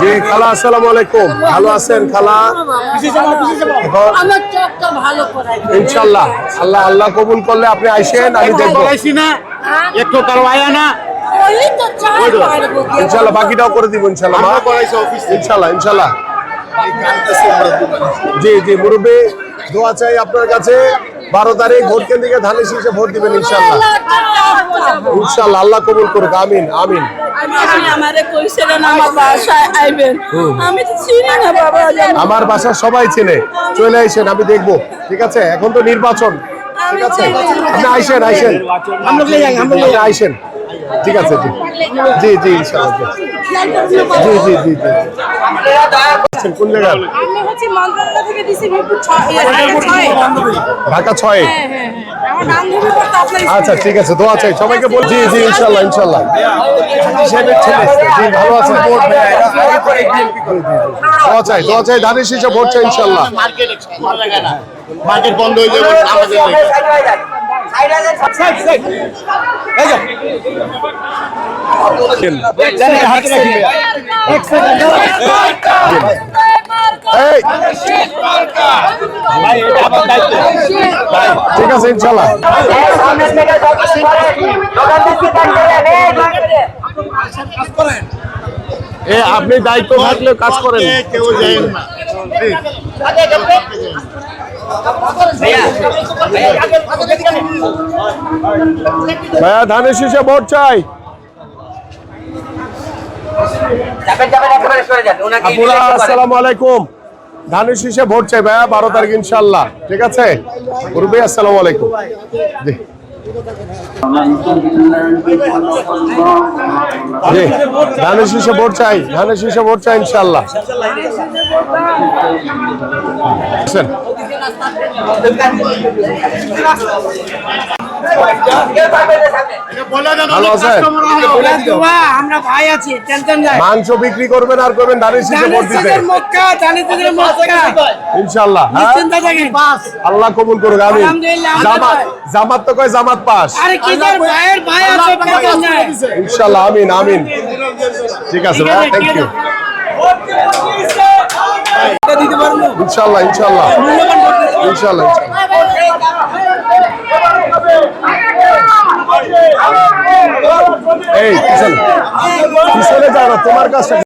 জি খালা আসসালামু আলাইকুম। ভালো আছেন খালা? ইনশাল্লাহ আল্লাহ আল্লাহ কবুল করলে আপনি আইসেন আমি দেখব। না একটু না তো চাই পারব ইনশাল্লাহ বাকিটাও করে দিব ইনশাল্লাহ ইনশাল্লাহ ইনশাল্লাহ জি জি মুরব্বী দোয়া চাই আপনার কাছে। বারো তারিখ ভোট কেন্দ্রিকে ধানের শীষে ভোট দিবেন ইনশাল্লাহ ইনশাল্লাহ আল্লাহ কবুল করুক আমিন আমিন। আমারে কইছিলেন আমার বাসায় আইবেন। আমি তো চিনি না বাবা আমার বাসা সবাই চেনে। চলে আইসেন আমি দেখব। ঠিক আছে? এখন তো নির্বাচন। ঠিক আছে? আপনি আইসেন আইসেন। আইসেন। ঠিক আছে জি। জি জি জি জি জি। কোন জায়গায় আমি হচ্ছে মন্ত্রণালয় থেকে দিছি মিরপুর ছয় ঢাকা ছয়? হ্যাঁ হ্যাঁ হ্যাঁ। করতে আপনার আচ্ছা ঠিক আছে দোয়া চাই। সবাইকে বল জি ইনশাল্লাহ ইনশাল্লাহ জি ভালো আছেন দোয়া চাই দোয়া চাই ধানের শীষে ভোট চাই ইনশাল্লাহ মার্কেট বন্ধ হয়ে যাবে আমাদের এই ঠিক আছে ইনশাল্লাহ এ আপনি দায়িত্ব থাকলে কাজ করেন। কেউ যায় না। ভাইয়া ধানের শীষে ভোট চাই। আসসালামু আলাইকুম। ধানের শীষে ভোট চাই ভাইয়া বারো তারিখ ইনশাল্লাহ ঠিক আছে? পূর্বে আসসালামু আলাইকুম। জি। জি। ধানের শীষে ভোট চাই ধানের শীষে ভোট চাই ইনশাল্লাহ আছেন? আমরা ভাই আছি টেনশন নাই। মাংস বিক্রি করবেন আর করবেন ধানের শীষে ভোট দিতে। মক্কা জানি তোদের মক্কা। ইনশাল্লাহ হ্যাঁ? চিন্তা থাকেন। আল্লাহ কবুল করুক আমি জামাত জামাত তো কয় জামাত পাস? আরে কি তোর ভাইয়ের ভাই আছে টেনশন নাই। ইনশাল্লাহ আমিন আমিন। ঠিক আছে ভাই থ্যাংক ইউ ইনশাল্লাহ ইনশাল্লাহ ইনশাল্লাহ এই পিছনে পিছনে যাও তোমার কাছে